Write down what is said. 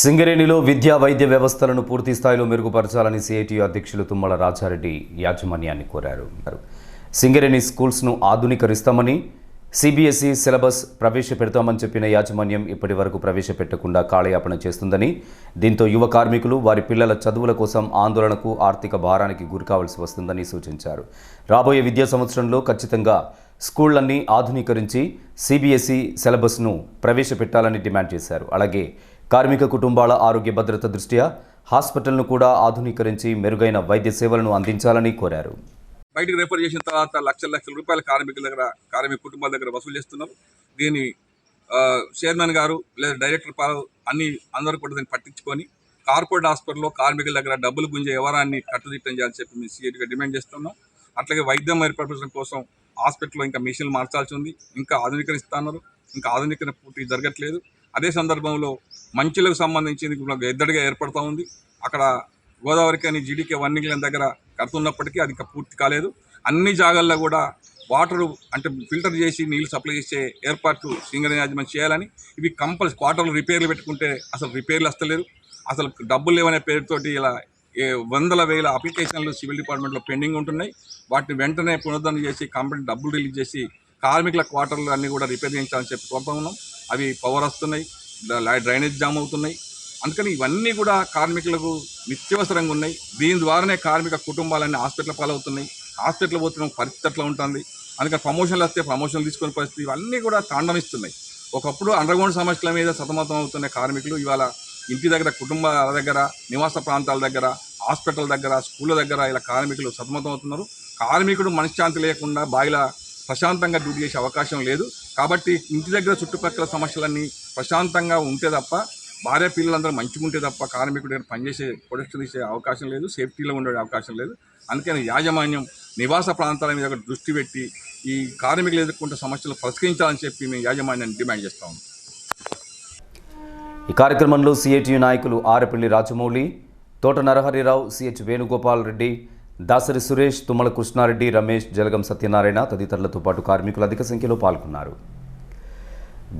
సింగరేణిలో విద్యా వైద్య వ్యవస్థలను పూర్తి స్థాయిలో మెరుగుపరచాలని సిఐటియు అధ్యక్షులు తుమ్మల రాజారెడ్డి యాజమాన్యాన్ని కోరారు. సింగరేణి స్కూల్స్ను ఆధునీకరిస్తామని సిబిఎస్ఈ సిలబస్ ప్రవేశపెడతామని చెప్పిన యాజమాన్యం ఇప్పటి వరకు ప్రవేశపెట్టకుండా కాలయాపన చేస్తుందని దీంతో యువ కార్మికులు వారి పిల్లల చదువుల కోసం ఆందోళనకు ఆర్థిక భారానికి గురికావాల్సి వస్తుందని సూచించారు. రాబోయే విద్యా సంవత్సరంలో ఖచ్చితంగా స్కూళ్ళన్నీ ఆధునీకరించి సిబిఎస్ఈ సిలబస్ను ప్రవేశపెట్టాలని డిమాండ్ చేశారు. అలాగే కార్మిక కుటుంబాల ఆరోగ్య భద్రత దృష్ట్యా హాస్పిటల్ను కూడా ఆధునీకరించి మెరుగైన వైద్య సేవలను అందించాలని కోరారు. బయటకు రెఫర్ చేసిన తర్వాత లక్షల లక్షల రూపాయల కార్మికుల దగ్గర కార్మిక కుటుంబాల దగ్గర వసూలు చేస్తున్నారు దీన్ని చైర్మన్ గారు లేదా డైరెక్టర్ పాలు అన్ని అందరూ కూడా దీన్ని పట్టించుకొని కార్పొరేట్ హాస్పిటల్లో కార్మికుల దగ్గర డబ్బులు గుంజే వ్యవహారాన్ని కట్టుదిట్టం చేయాలని చెప్పి మేము సీఎట్గా డిమాండ్ చేస్తున్నాం. అట్లాగే వైద్యం ఏర్పరచడం కోసం హాస్పిటల్లో ఇంకా మిషన్లు మార్చాల్సి ఉంది. ఇంకా ఆధునీకరిస్తున్నారు. ఇంకా ఆధునీకరణ పూర్తి జరగట్లేదు. అదే సందర్భంలో మంచులకు సంబంధించింది ఎద్దడిగా ఏర్పడుతూ ఉంది. అక్కడ గోదావరి కానీ జీడీకే వన్ దగ్గర కడుతున్నప్పటికీ అది ఇంకా పూర్తి కాలేదు. అన్ని జాగాల్లో కూడా వాటర్ అంటే ఫిల్టర్ చేసి నీళ్ళు సప్లై చేసే ఏర్పాట్లు సింగరేణి యాజమాన్యం చేయాలని ఇవి కంపల్సరీ క్వార్టర్లు రిపేర్లు పెట్టుకుంటే అసలు రిపేర్లు వస్తలేరు అసలు డబ్బులు లేవనే పేరుతోటి ఇలా ఏ వందల వేల అప్లికేషన్లు సివిల్ డిపార్ట్మెంట్లో పెండింగ్ ఉంటున్నాయి. వాటిని వెంటనే పునరుద్ధరణ చేసి కంపెనీ డబ్బులు రిలీజ్ చేసి కార్మికుల క్వార్టర్లు అన్నీ కూడా రిపేర్ చేయించాలని చెప్పి కోరుతా ఉన్నాం. అవి పవర్ వస్తున్నాయి డ్రైనేజ్ జామ్ అవుతున్నాయి. అందుకని ఇవన్నీ కూడా కార్మికులకు నిత్యవసరంగా ఉన్నాయి. దీని ద్వారానే కార్మిక కుటుంబాలన్నీ హాస్పిటల్ పాలవుతున్నాయి. హాస్పిటల్ పోతున్న పరిస్థితి అట్లా ఉంటుంది. అందుకని ప్రమోషన్లు వస్తే ప్రమోషన్లు తీసుకునే పరిస్థితి ఇవన్నీ కూడా తాండవిస్తున్నాయి ఒకప్పుడు అండర్గ్రౌండ్ సమస్యల మీద సతమతం అవుతున్న కార్మికులు ఇవాళ ఇంటి దగ్గర కుటుంబాల దగ్గర నివాస ప్రాంతాల దగ్గర హాస్పిటల్ దగ్గర స్కూళ్ళ దగ్గర ఇలా కార్మికులు సతమతం అవుతున్నారు. కార్మికుడు మనశ్శాంతి లేకుండా బాయిల ప్రశాంతంగా డ్యూటీ చేసే అవకాశం లేదు. కాబట్టి ఇంటి దగ్గర చుట్టుపక్కల సమస్యలన్నీ ప్రశాంతంగా ఉంటే తప్ప భార్య పిల్లలందరూ మంచిగా ఉంటే తప్ప కార్మికుడు దగ్గర పనిచేసే ప్రొడక్షన్ ఇచ్చే అవకాశం లేదు సేఫ్టీలో ఉండే అవకాశం లేదు. అందుకని యాజమాన్యం నివాస ప్రాంతాల మీద దృష్టి పెట్టి ఈ కార్మికులు ఎదుర్కొంటే సమస్యలు పరిష్కరించాలని చెప్పి మేము యాజమాన్యాన్ని డిమాండ్ చేస్తాం ఈ కార్యక్రమంలో సిఐటియు నాయకులు ఆరపల్లి రాజమౌళి తోట నరహరిరావు సిహెచ్ వేణుగోపాల్ రెడ్డి దాసరి సురేష్ తుమ్మల కృష్ణారెడ్డి రమేష్ జలగం సత్యనారాయణ తదితరులతో పాటు కార్మికులు అధిక సంఖ్యలో పాల్గొన్నారు.